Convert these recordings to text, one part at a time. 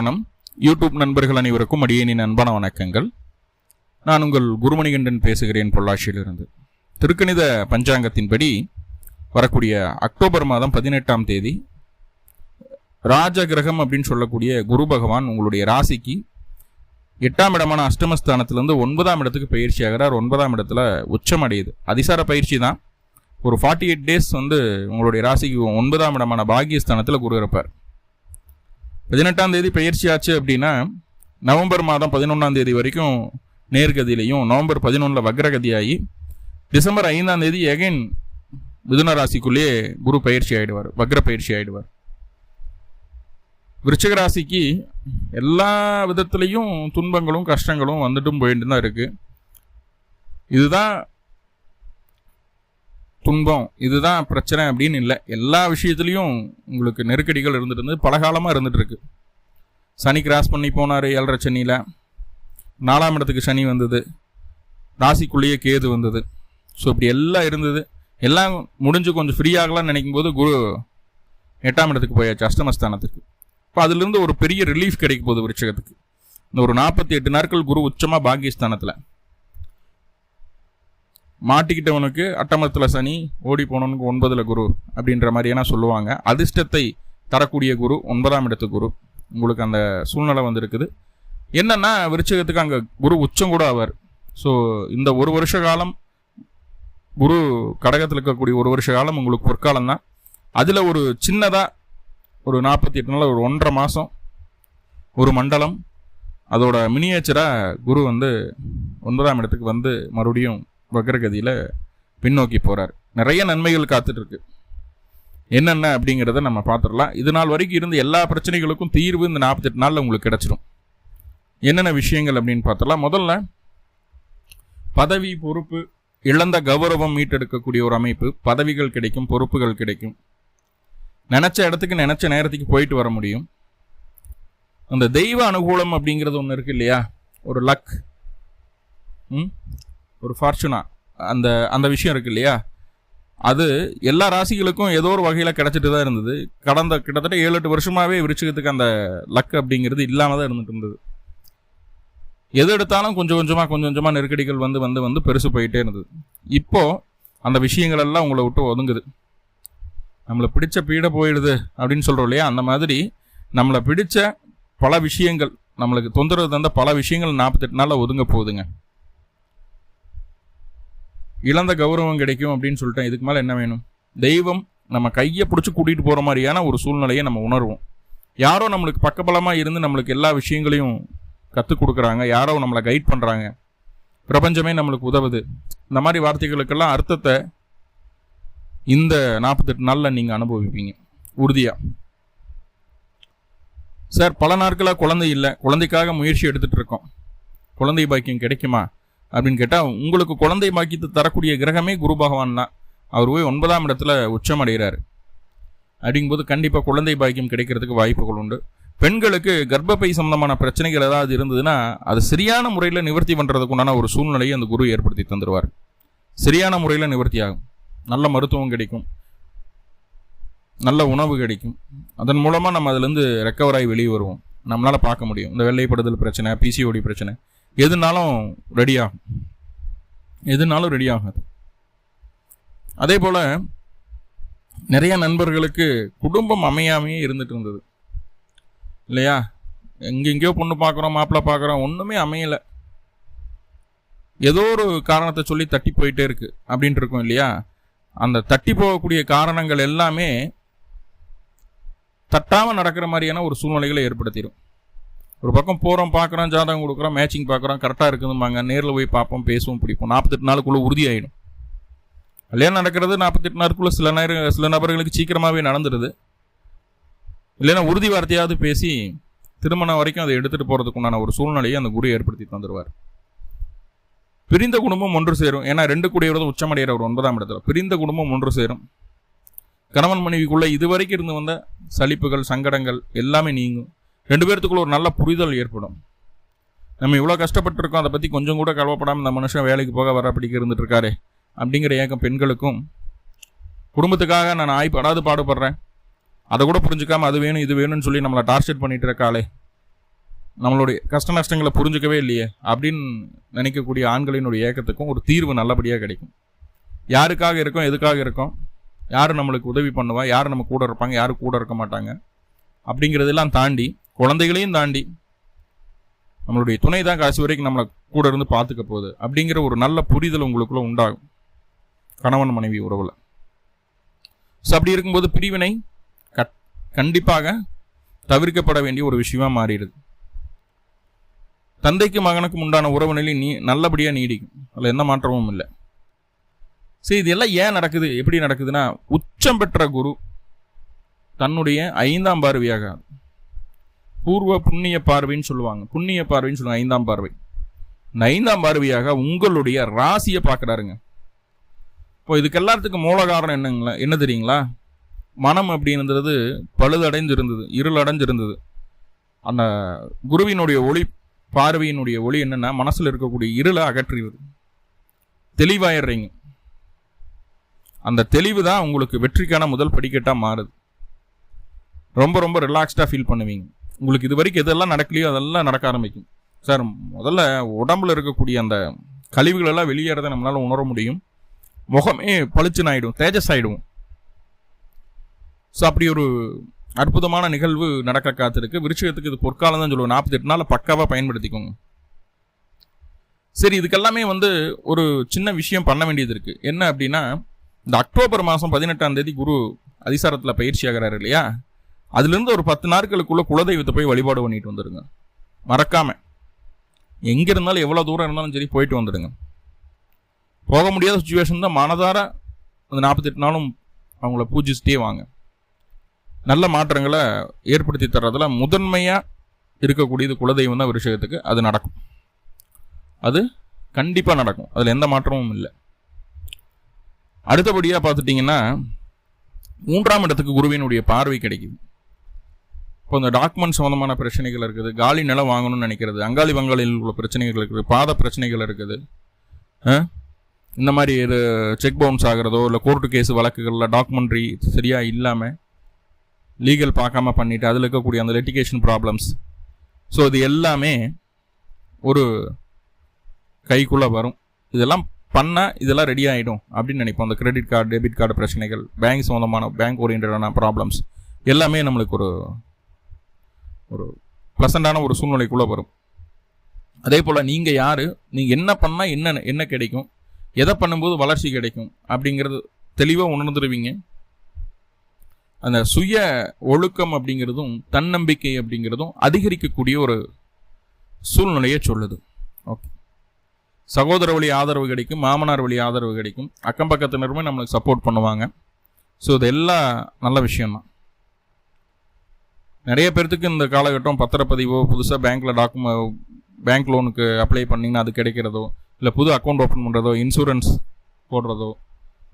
சரணம் யூடியூப் நண்பர்கள் அனைவருக்கும் அடியேனின் அன்பான வணக்கங்கள். நான் உங்கள் குருமணிகண்டன் பேசுகிறேன் பொள்ளாச்சியிலிருந்து. திருக்கணித பஞ்சாங்கத்தின்படி வரக்கூடிய அக்டோபர் மாதம் பதினெட்டாம் தேதி ராஜ கிரகம் அப்படின்னு சொல்லக்கூடிய குரு பகவான் உங்களுடைய ராசிக்கு எட்டாம் இடமான அஷ்டமஸ்தானத்திலேருந்து ஒன்பதாம் இடத்துக்கு பயிற்சி ஆகிறார். ஒன்பதாம் இடத்துல உச்சம் அடையுது அதிசார பயிற்சி தான். ஒரு ஃபார்ட்டி எயிட் டேஸ் வந்து உங்களுடைய ராசிக்கு ஒன்பதாம் இடமான பாகியஸ்தானத்தில் குரு இருப்பார். பதினெட்டாம் தேதி பயிற்சி ஆச்சு அப்படின்னா நவம்பர் மாதம் பதினொன்றாம் தேதி வரைக்கும் நேர்கதியிலையும் நவம்பர் பதினொன்றில் வக்ரகதியாகி டிசம்பர் ஐந்தாம் தேதி எகைன் மிதுன ராசிக்குள்ளேயே குரு பயிற்சி ஆகிடுவார் வக்ர பயிற்சி ஆகிடுவார் விருச்சக ராசிக்கு எல்லா விதத்துலேயும் துன்பங்களும் கஷ்டங்களும் வந்துட்டும் போயிட்டு தான் இருக்குது இதுதான் துன்பம் இதுதான் பிரச்சனை அப்படின்னு இல்லை. எல்லா விஷயத்துலையும் உங்களுக்கு நெருக்கடிகள் இருந்துட்டு இருந்து பல காலமாக இருந்துட்டு இருக்கு. சனி கிராஸ் பண்ணி போனார் ஏழரை சனியில். நாலாம் இடத்துக்கு சனி வந்தது. ராசிக்குள்ளேயே கேது வந்தது. ஸோ இப்படி எல்லாம் இருந்தது. எல்லாம் முடிஞ்சு கொஞ்சம் ஃப்ரீயாகலாம்னு நினைக்கும் போது குரு எட்டாம் இடத்துக்கு போயாச்சு அஷ்டமஸ்தானத்துக்கு. இப்போ அதுலேருந்து ஒரு பெரிய ரிலீஃப் கிடைக்க போகுது விருச்சகத்துக்கு. இந்த ஒரு நாற்பத்தி எட்டு நாட்கள் குரு உச்சமாக பாகியஸ்தானத்தில் மாட்டிக்கிட்டவனுக்கு அட்டமத்தில் சனி ஓடி போனவனுக்கு ஒன்பதில் குரு அப்படின்ற மாதிரியெல்லாம் சொல்லுவாங்க. அதிர்ஷ்டத்தை தரக்கூடிய குரு ஒன்பதாம் இடத்து குரு. உங்களுக்கு அந்த சூழ்நிலை வந்திருக்குது. என்னென்னா விருச்சகத்துக்கு அங்கே குரு உச்சம் கூட ஆவார். ஸோ இந்த ஒரு வருஷ காலம் குரு கடகத்தில் இருக்கக்கூடிய ஒரு வருஷ காலம் உங்களுக்கு பொற்காலம் தான். அதில் ஒரு சின்னதாக ஒரு நாற்பத்தி எட்டு நாள் ஒரு ஒன்றரை மாதம் ஒரு மண்டலம் அதோட மினியேச்சராக குரு வந்து ஒன்பதாம் இடத்துக்கு வந்து மறுபடியும் வக்ரகதியில் பின்னோக்கி போகிறார் நிறைய நன்மைகள் காத்துட்ருக்கு. என்னென்ன அப்படிங்கிறத நம்ம பார்த்துடலாம். இது நாள் வரைக்கும் இருந்த எல்லா பிரச்சனைகளுக்கும் தீர்வு இந்த நாற்பத்தெட்டு நாளில் உங்களுக்கு கிடச்சிரும். என்னென்ன விஷயங்கள் அப்படின்னு பார்த்தலாம் முதல்ல பதவி பொறுப்பு இழந்த கௌரவம் மீட்டெடுக்கக்கூடிய ஒரு அமைப்பு. பதவிகள் கிடைக்கும் பொறுப்புகள் கிடைக்கும். நினச்ச இடத்துக்கு நினச்ச நேரத்துக்கு போயிட்டு வர முடியும். அந்த தெய்வ அனுகூலம் அப்படிங்கிறது ஒன்று இருக்கு இல்லையா? ஒரு லக் ம்? ஒரு ஃபார்ச்சுனா அந்த அந்த விஷயம் இருக்கு இல்லையா அது எல்லா ராசிகளுக்கும் ஏதோ ஒரு வகையில் கிடச்சிட்டு தான் இருந்தது. கடந்த கிட்டத்தட்ட ஏழு எட்டு வருஷமாகவே விருச்சிகத்துக்கு அந்த லக் அப்படிங்கிறது இல்லாமல் தான் இருந்துட்டு இருந்தது. எது எடுத்தாலும் கொஞ்சம் கொஞ்சமாக கொஞ்சம் கொஞ்சமாக நெருக்கடிகள் வந்து வந்து வந்து பெருசு போயிட்டே இருந்தது. இப்போது அந்த விஷயங்கள் எல்லாம் உங்களை விட்டு ஒதுங்குது. நம்மளை பிடிச்ச பீடை போயிடுது அப்படின்னு சொல்கிறோம் இல்லையா? அந்த மாதிரி நம்மளை பிடிச்ச பல விஷயங்கள் நம்மளுக்கு தொந்தரவு தந்த பல விஷயங்கள் நாற்பத்தெட்டு நாளில் ஒதுங்க போகுதுங்க. இழந்த கௌரவம் கிடைக்கும் அப்படின்னு சொல்லிட்டேன். இதுக்கு மேலே என்ன வேணும்? தெய்வம் நம்ம கையை பிடிச்சி கூட்டிகிட்டு போகிற மாதிரியான ஒரு சூழ்நிலையை நம்ம உணர்வோம். யாரோ நம்மளுக்கு பக்கபலமாக இருந்து நம்மளுக்கு எல்லா விஷயங்களையும் கற்றுக் கொடுக்குறாங்க. யாரோ நம்மளை கைட் பண்ணுறாங்க பிரபஞ்சமே நம்மளுக்கு உதவுது. இந்த மாதிரி வார்த்தைகளுக்கெல்லாம் அர்த்தத்தை இந்த நாற்பத்தெட்டு நாளில் நீங்கள் அனுபவிப்பீங்க. உறுதியாக சார் பல நாட்களாக குழந்தை இல்லை. குழந்தைக்காக முயற்சி எடுத்துகிட்டு இருக்கோம். குழந்தை பாக்கியம் கிடைக்குமா? அப்படின்னு கேட்டால் உங்களுக்கு குழந்தை பாக்கியத்தை தரக்கூடிய கிரகமே குரு பகவான் தான். அவர் போய் ஒன்பதாம் இடத்துல உச்சம் அடைகிறார். அப்படிங்கும்போது கண்டிப்பாக குழந்தை பாக்கியம் கிடைக்கிறதுக்கு வாய்ப்புகள் உண்டு. பெண்களுக்கு கர்ப்பப்பை சம்பந்தமான பிரச்சனைகள் ஏதாவது இருந்ததுன்னா அது சரியான முறையில் நிவர்த்தி பண்ணுறதுக்கு உண்டான ஒரு சூழ்நிலையை அந்த குரு ஏற்படுத்தி தந்துடுவார் சரியான முறையில் நிவர்த்தி ஆகும். நல்ல மருத்துவம் கிடைக்கும். நல்ல உணவு கிடைக்கும். அதன் மூலமாக நம்ம அதுலேருந்து ரெக்கவர் ஆகி வெளியே வருவோம். நம்மளால் பார்க்க முடியும். இந்த வெள்ளைப்படுதல் பிரச்சனை பிசிஓடி பிரச்சனை. எதுனாலும் ரெடி ஆகும் எதுனாலும் ரெடி ஆகாது அதே போல் நிறைய நண்பர்களுக்கு குடும்பம் அமையாமையே இருந்துட்டு இருந்தது. இல்லையா? எங்கெங்கேயோ பொண்ணு பார்க்குறோம் மாப்பிள்ளை பார்க்குறோம் ஒன்றுமே அமையலை. ஏதோ ஒரு காரணத்தை சொல்லி தட்டி போயிட்டே இருக்கு அப்படின்ட்டு இருக்கோம் இல்லையா? அந்த தட்டி போகக்கூடிய காரணங்கள் எல்லாமே தட்டாமல் நடக்கிற மாதிரியான ஒரு சூழ்நிலைகளை ஏற்படுத்திடும் ஒரு பக்கம் போகிறோம் பார்க்குறோம் ஜாதகம் கொடுக்குறோம் மேட்சிங் பார்க்குறோம் கரெக்டாக இருக்குதுமாங்க நேரில் போய் பார்ப்போம் பேசுவோம் பிடிப்போம். நாற்பத்தெட்டு நாளுக்குள்ளே உறுதியாயிடும் கல்யாணம் நடக்கிறது நாற்பத்தெட்டு நாளுக்குள்ளே சில நேரம் சில நபர்களுக்கு சீக்கிரமாகவே நடந்துடுது இல்லைன்னா உறுதி வார்த்தையாவது பேசி திருமணம் வரைக்கும் அதை எடுத்துகிட்டு போகிறதுக்கு உண்டான ஒரு சூழ்நிலையை அந்த குரு ஏற்படுத்தி தந்துடுவார் பிரிந்த குடும்பம் ஒன்று சேரும். ஏன்னா ரெண்டு கூடியவரது உச்சமடைகிற ஒரு ஒன்பதாம் இடத்துல. பிரிந்த குடும்பம் ஒன்று சேரும். கணவன் மனைவிக்குள்ளே இதுவரைக்கும் இருந்து வந்த சலிப்புகள் சங்கடங்கள் எல்லாமே நீங்கும். ரெண்டு பேர்த்துக்குள்ள ஒரு நல்ல புரிதல் ஏற்படும். நம்ம இவ்வளோ கஷ்டப்பட்டுருக்கோம் அதை பற்றி கொஞ்சம் கூட கவலைப்படாமல் இந்த மனுஷன் வேலைக்கு போக வர பிடிக்க இருந்துட்டுருக்காரு அப்படிங்கிற ஏக்கம் பெண்களுக்கும். குடும்பத்துக்காக நான் ஆய்ப்படாது பாடுபடுறேன். அதை கூட புரிஞ்சுக்காமல் அது வேணும் இது வேணும்னு சொல்லி நம்மளை டார்ச்சர் பண்ணிட்டு இருக்காளே. நம்மளுடைய கஷ்ட நஷ்டங்களை புரிஞ்சுக்கவே இல்லையே அப்படின்னு நினைக்கக்கூடிய ஆண்களினுடைய ஏக்கத்துக்கும் ஒரு தீர்வு நல்லபடியாக கிடைக்கும். யாருக்காக இருக்கோம் எதுக்காக இருக்கோம் யார் நம்மளுக்கு உதவி பண்ணுவா யார் நம்ம கூட இருப்பாங்க யார் கூட இருக்க மாட்டாங்க அப்படிங்கிறதெல்லாம் தாண்டி குழந்தைகளையும் தாண்டி நம்மளுடைய துணை தான் கடைசி வரைக்கும் நம்மளை கூட இருந்து பார்த்துக்க போகுது. அப்படிங்கிற ஒரு நல்ல புரிதல் உங்களுக்குள்ள உண்டாகும். கணவன் மனைவி உறவில். ஸோ அப்படி இருக்கும்போது பிரிவினை கட் கண்டிப்பாக தவிர்க்கப்பட வேண்டிய ஒரு விஷயமா மாறிடுது. தந்தைக்கு மகனுக்கும் உண்டான உறவு நிலை நீ நல்லபடியாக நீடிக்கும். அதில் எந்த மாற்றமும் இல்லை. சரி இதெல்லாம் ஏன் நடக்குது? எப்படி நடக்குதுன்னா உச்சம் பெற்ற குரு தன்னுடைய ஐந்தாம் பார்வையாக பூர்வ புண்ணிய பார்வைன்னு சொல்லுவாங்க. புண்ணிய பார்வைன்னு சொல்லுவாங்க ஐந்தாம் பார்வை. இந்த ஐந்தாம் பார்வையாக உங்களுடைய ராசியை பார்க்குறாருங்க. இப்போ இதுக்கு எல்லாத்துக்கும் மூல காரணம் என்னங்களா என்ன தெரியுங்களா? மனம் அப்படின்றது பழுதடைஞ்சிருந்தது இருளடைஞ்சிருந்தது. அந்த குருவினுடைய ஒளி பார்வையினுடைய ஒளி என்னென்னா மனசில் இருக்கக்கூடிய இருளை அகற்றுகிறது தெளிவாயிடுறீங்க. அந்த தெளிவு தான் உங்களுக்கு வெற்றிக்கான முதல் படிக்கட்டாக மாறுது. ரொம்ப ரொம்ப ரிலாக்ஸ்டாக ஃபீல் பண்ணுவீங்க. உங்களுக்கு இது வரைக்கும் எதெல்லாம் நடக்கலையோ அதெல்லாம் நடக்க ஆரம்பிக்கும். சார் முதல்ல உடம்புல இருக்கக்கூடிய அந்த கழிவுகளெல்லாம் வெளியேறத வெளியேறதை நம்மளால் உணர முடியும். முகமே பளிச்சுன்னு ஆகிடும் தேஜஸ் ஆகிடும் ஸோ அப்படி ஒரு அற்புதமான நிகழ்வு நடக்க காத்திருக்கு. விருச்சகத்துக்கு இது பொற்காலம் தான் சொல்லுவோம். நாற்பத்தெட்டு நாள் பக்காவாக பயன்படுத்திக்கோங்க. சரி இதுக்கெல்லாமே வந்து ஒரு சின்ன விஷயம் பண்ண வேண்டியது இருக்குது என்ன அப்படின்னா இந்த அக்டோபர் மாதம் பதினெட்டாம் தேதி குரு அதிசாரத்தில் பயிற்சி ஆகிறாரு இல்லையா? அதுலேருந்து ஒரு பத்து நாட்களுக்குள்ள குலதெய்வத்தை போய் வழிபாடு பண்ணிட்டு வந்துடுங்க மறக்காம. எங்கே இருந்தாலும் எவ்வளோ தூரம் இருந்தாலும் சரி போயிட்டு வந்துடுங்க. போக முடியாத சுச்சுவேஷன் தான் மனதார அந்த நாற்பத்தெட்டு நாளும் அவங்கள பூஜிச்சுட்டே வாங்க. நல்ல மாற்றங்களை ஏற்படுத்தி தர்றதுல முதன்மையாக இருக்கக்கூடியது குலதெய்வம் தான் விஷயத்துக்கு அது நடக்கும். அது கண்டிப்பாக நடக்கும். அதில் எந்த மாற்றமும் இல்லை. அடுத்தபடியாக பார்த்துட்டிங்கன்னா மூன்றாம் இடத்துக்கு குருவினுடைய பார்வை கிடைக்குது. இப்போ இந்த டாக்குமெண்ட் சம்மந்தமான பிரச்சனைகள் இருக்குது. காலி நிலம் வாங்கணும்னு நினைக்கிறது. அங்காளி வங்காளியில் உள்ள பிரச்சனைகள் இருக்குது. பாத பிரச்சனைகள் இருக்குது. இந்த மாதிரி இது செக் பவுன்ஸ் ஆகிறதோ இல்லை கோர்ட்டு கேஸ் வழக்குகளில் டாக்குமெண்ட்ரி சரியாக இல்லாமல் லீகல் பார்க்காம பண்ணிவிட்டு அதில் இருக்கக்கூடிய அந்த லெட்டிகேஷன் ப்ராப்ளம்ஸ் ஸோ இது எல்லாமே ஒரு கைக்குள்ளே வரும். இதெல்லாம் பண்ணால் இதெல்லாம் ரெடி ஆகிடும் அப்படின்னு நினைப்போம். அந்த கிரெடிட் கார்டு டெபிட் கார்டு பிரச்சனைகள் பேங்க் சம்மந்தமான பேங்க் ஓரியன்டான ப்ராப்ளம்ஸ் எல்லாமே நம்மளுக்கு ஒரு ஒரு ப்ளசண்டான ஒரு சூழ்நிலைக்குள்ளே வரும். அதே போல் நீங்கள் யார் நீங்கள் என்ன பண்ணால் என்ன என்ன கிடைக்கும் எதை பண்ணும்போது வளர்ச்சி கிடைக்கும் அப்படிங்கிறது தெளிவாக உணர்ந்துருவீங்க. அந்த சுய ஒழுக்கம் அப்படிங்கிறதும் தன்னம்பிக்கை அப்படிங்கிறதும் அதிகரிக்கக்கூடிய ஒரு சூழ்நிலையை சொல்லுது. ஓகே சகோதர வழி ஆதரவு கிடைக்கும் மாமனார் வழி ஆதரவு கிடைக்கும் அக்கம் பக்கத்தினருமே நம்மளுக்கு சப்போர்ட் பண்ணுவாங்க. ஸோ இது எல்லாம் நல்ல விஷயம்தான். நிறைய பேர்த்துக்கு இந்த காலகட்டம் பத்திரப்பதிவோ புதுசாக பேங்க்கில் டாக்குமெ பேங்க் லோனுக்கு அப்ளை பண்ணிங்கன்னா அது கிடைக்கிறதோ இல்லை புது அக்கௌண்ட் ஓப்பன் பண்ணுறதோ இன்சூரன்ஸ் போடுறதோ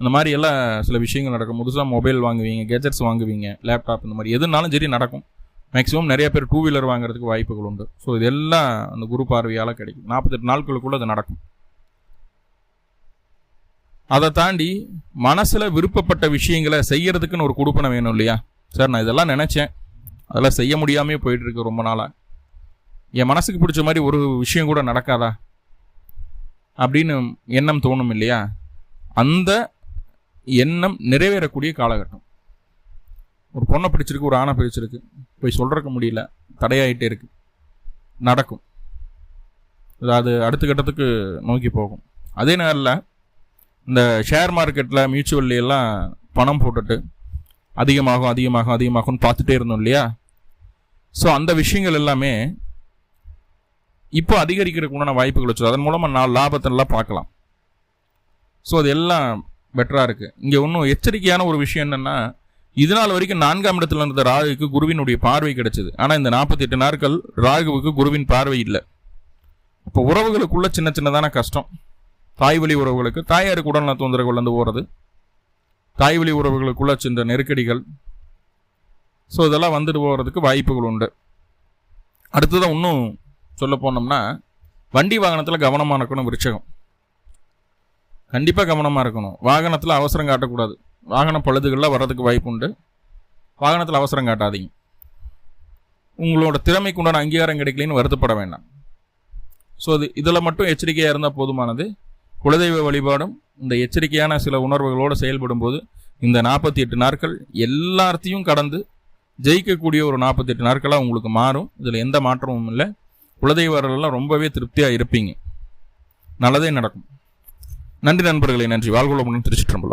இந்த மாதிரி எல்லாம் சில விஷயங்கள் நடக்கும். புதுசாக மொபைல் வாங்குவீங்க கேஜெட்ஸ் வாங்குவீங்க லேப்டாப் இந்த மாதிரி எதுனாலும் சரி நடக்கும். மேக்ஸிமம் நிறைய பேர் டூ வீலர் வாங்குறதுக்கு வாய்ப்புகள் உண்டு. ஸோ இதெல்லாம் அந்த குரு பார்வையால் கிடைக்கும். நாற்பத்தெட்டு நாட்களுக்குள்ளே அது நடக்கும். அதை தாண்டி மனசில் விருப்பப்பட்ட விஷயங்களை செய்யறதுக்குன்னு ஒரு கொடுப்பனை வேணும் இல்லையா? சார் நான் இதெல்லாம் நினச்சேன். அதெல்லாம் செய்ய முடியாமே போயிட்டுருக்கு ரொம்ப நாளாக என் மனசுக்கு பிடிச்ச மாதிரி ஒரு விஷயம் கூட நடக்காதா? அப்படின்னு எண்ணம் தோணும் இல்லையா? அந்த எண்ணம் நிறைவேறக்கூடிய காலகட்டம். ஒரு பொண்ணை பிடிச்சிருக்கு ஒரு ஆணை பிடிச்சிருக்கு. போய் சொல்கிறக்க முடியல. தடையாயிட்டே இருக்கு. நடக்கும். அதாவது அடுத்த கட்டத்துக்கு நோக்கி போகும். அதே நேரில் இந்த ஷேர் மார்க்கெட்டில் மியூச்சுவல்லையெல்லாம் பணம் போட்டுட்டு அதிகமாகும் அதிகமாகும் அதிகமாகும்னு பார்த்துட்டே இருந்தோம் இல்லையா? ஸோ அந்த விஷயங்கள் எல்லாமே இப்போ அதிகரிக்கிறதுக்கு உண்டான வாய்ப்புகள் வச்சு அதன் மூலமாக நான் லாபத்தெல்லாம் பார்க்கலாம். ஸோ அது எல்லாம் பெட்டராக இருக்குது இங்கே இன்னும் எச்சரிக்கையான ஒரு விஷயம் என்னென்னா இதனால் வரைக்கும் நான்காம் இடத்துல இருந்த ராகுக்கு குருவினுடைய பார்வை கிடைச்சது. ஆனால் இந்த நாற்பத்தி எட்டு நாட்கள் ராகுவுக்கு குருவின் பார்வை இல்லை. இப்போ உறவுகளுக்குள்ளே சின்ன சின்னதான கஷ்டம். தாய் வழி உறவுகளுக்கு தாயாருக்கு உடல்நல தொந்தரவுகள் வந்து போகிறது தாய் வழி உறவுகளுக்குள்ள சென்ற நெருக்கடிகள். ஸோ இதெல்லாம் வந்துட்டு போகிறதுக்கு வாய்ப்புகள் உண்டு. அடுத்ததான் இன்னும் சொல்ல போனோம்னா வண்டி வாகனத்தில் கவனமாக இருக்கணும் விருச்சகம். கண்டிப்பாக கவனமாக இருக்கணும். வாகனத்தில் அவசரம் காட்டக்கூடாது. வாகன பழுதுகளில் வர்றதுக்கு வாய்ப்பு உண்டு. வாகனத்தில் அவசரம் காட்டாதீங்க. உங்களோட திறமைக்கு உண்டான அங்கீகாரம் கிடைக்கலன்னு வருத்தப்பட வேண்டாம். ஸோ அது இதில் மட்டும் எச்சரிக்கையாக இருந்தால் போதுமானது. குலதெய்வ வழிபாடும் இந்த எச்சரிக்கையான சில உணர்வுகளோடு செயல்படும் போது இந்த நாற்பத்தி எட்டு நாட்கள் எல்லாத்தையும் கடந்து ஜெயிக்கக்கூடிய ஒரு நாற்பத்தி எட்டு நாட்களாக உங்களுக்கு மாறும். இதில் எந்த மாற்றமும் இல்லை. குலதெய்வர்கள்லாம் ரொம்பவே திருப்தியாக இருப்பீங்க. நல்லதே நடக்கும். நன்றி நண்பர்களே நன்றி. வாழ்வுளமுடன் திருச்சிற்றம்பலம்.